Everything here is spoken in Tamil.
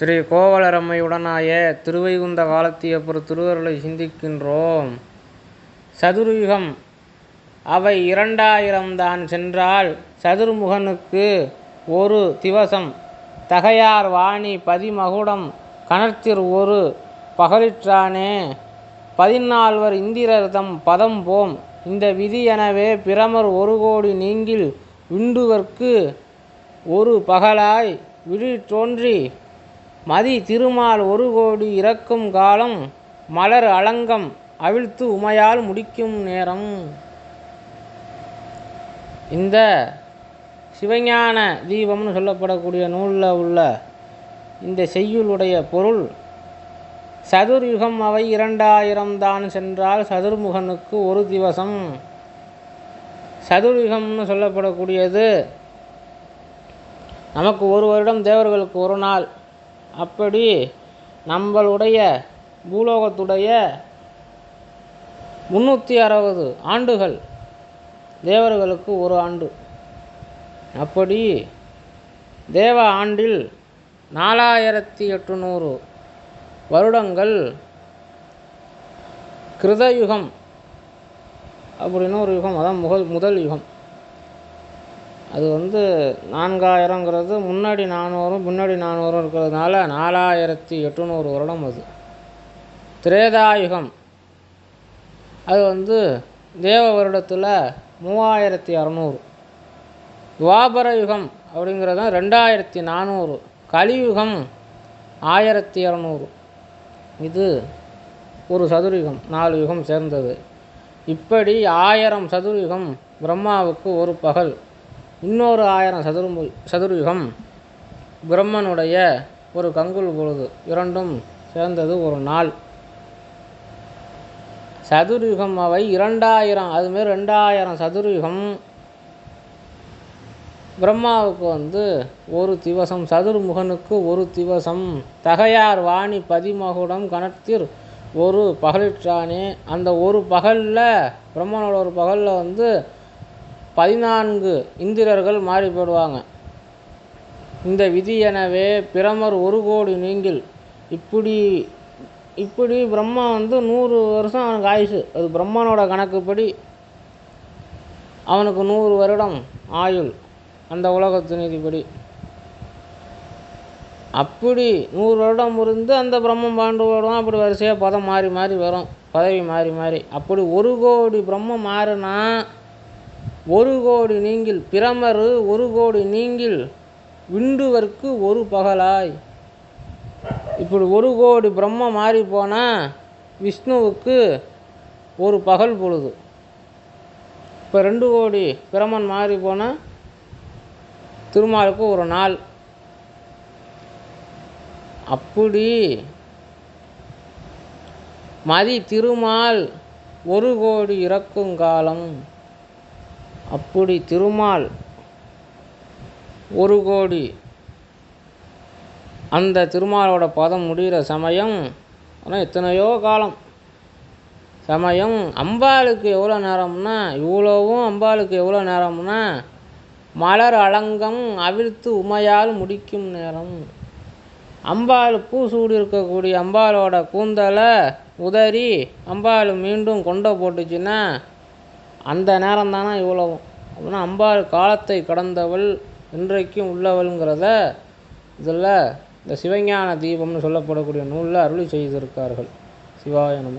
ஸ்ரீ கோவலரம்மையுடனாய திருவைகுந்த காலத்தியப்பர் திருவருளை சிந்திக்கின்றோம். சதுர்யுகம் அவை இரண்டாயிரம்தான் சென்றால் சதுர்முகனுக்கு ஒரு திவசம். தகையார் வாணி பதிமகுடம் கணர்த்திர் ஒரு பகலிற்றானே. பதினால்வர் இந்திரர்தம் பதம் போம். இந்த விதி எனவே பிரமர் ஒரு கோடி நீங்கில் விண்டுவர்க்கு ஒரு பகலாய் விழி தோன்றி மதி திருமால் ஒரு கோடி இறக்கும் காலம் மலர் அலங்கம் அவிழ்த்து உமையால் முடிக்கும் நேரம். இந்த சிவஞான தீபம்னு சொல்லப்படக்கூடிய நூலில் உள்ள இந்த செய்யுளுடைய பொருள் சதுர்யுகம் அவை இரண்டாயிரம் தான் சென்றால் சதுர்முகனுக்கு ஒரு திவசம். சதுர்யுகம்னு சொல்லப்படக்கூடியது நமக்கு ஒரு வருடம் தேவர்களுக்கு ஒரு நாள். அப்படி நம்மளுடைய பூலோகத்துடைய முந்நூற்றி அறுபது ஆண்டுகள் தேவர்களுக்கு ஒரு ஆண்டு. அப்படி தேவ ஆண்டில் நாலாயிரத்தி எட்டுநூறு வருடங்கள் கிருதயுகம் அப்படின்னு ஒரு யுகம் அதான் முதல் முதல் யுகம். அது வந்து நான்காயிரங்கிறது முன்னாடி நானூறும் பின்னாடி நானூறும் இருக்கிறதுனால நாலாயிரத்தி எட்நூறு வருடம் அது. திரேதாயுகம். அது வந்து தேவ வருடத்தில் மூவாயிரத்தி அறநூறு. துவாபர யுகம் அப்படிங்கிறது ரெண்டாயிரத்தி நானூறு. கலியுகம் ஆயிரத்தி இரநூறு இது ஒரு சதுர்யுகம் நாலு யுகம் சேர்ந்தது. இப்படி ஆயிரம் சதுர்யுகம் பிரம்மாவுக்கு ஒரு பகல். இன்னொரு ஆயிரம் சதுர்மு சதுர்யுகம் பிரம்மனுடைய ஒரு கங்குல் பொழுது இரண்டும் சேர்ந்தது ஒரு நாள். சதுர்யுகம் அவை இரண்டாயிரம் அதுமாரி ரெண்டாயிரம் சதுர்யுகம். பிரம்மாவுக்கு வந்து ஒரு திவசம் சதுர்முகனுக்கு ஒரு திவசம். தகையார் வாணி பதிமகுடம் கணத்திற் ஒரு பகலிற்றானே. அந்த ஒரு பகலில் பிரம்மனோட ஒரு பகலில் வந்து பதினான்கு இந்திரர்கள் மாறிபடுவாங்க இந்த விதி எனவே பிரமர் ஒரு கோடி நீங்கில். இப்படி இப்படி பிரம்மா வந்து நூறு வருஷம் அவனுக்கு ஆயுசு. அது பிரம்மனோட கணக்குப்படி அவனுக்கு நூறு வருடம் ஆயுள் அந்த உலகத்து நீதிப்படி. அப்படி நூறு வருடம் இருந்து அந்த பிரம்மம் பாண்டு வருடம் அப்படி வரிசையாக பதம் மாறி மாறி வரும். பதவி மாறி மாறி. அப்படி ஒரு கோடி பிரம்மம் மாறுனா ஒரு கோடி நீங்கில் பிரமரு ஒரு கோடி நீங்கில் விண்டுவர்க்கு ஒரு பகலாய். இப்படி ஒரு கோடி பிரம்ம மாறி போனால் விஷ்ணுவுக்கு ஒரு பகல் பொழுது. இப்போ ரெண்டு கோடி பிரமன் மாறி போனால் திருமாலுக்கு ஒரு நாள். அப்படி மதி திருமால் ஒரு கோடி இறக்கும் காலம். அப்படி திருமால் ஒரு கோடி. அந்த திருமாலோட பதம் முடிகிற சமயம் ஆனால் எத்தனையோ காலம். சமயம் அம்பாளுக்கு எவ்வளோ நேரம்னா இவ்வளோவும் அம்பாளுக்கு எவ்வளோ நேரம்னா மலர் அலங்கம் அவிழ்த்து உமையால் முடிக்கும் நேரம். அம்பாள் பூ சூடி இருக்கக்கூடிய அம்பாளோட கூந்தலை உதறி அம்பாள் மீண்டும் கொண்டை போட்டுச்சுன்னா அந்த நேரம்தானா இவ்வளவும் அப்படின்னா அம்பாள் காலத்தை கடந்தவள் இன்றைக்கும் உள்ளவள்ங்கிறத இதில் இந்த சிவஞான தீபம்னு சொல்லப்படக்கூடிய நூலில் அருளி செய்திருக்கார்கள். சிவாய நம.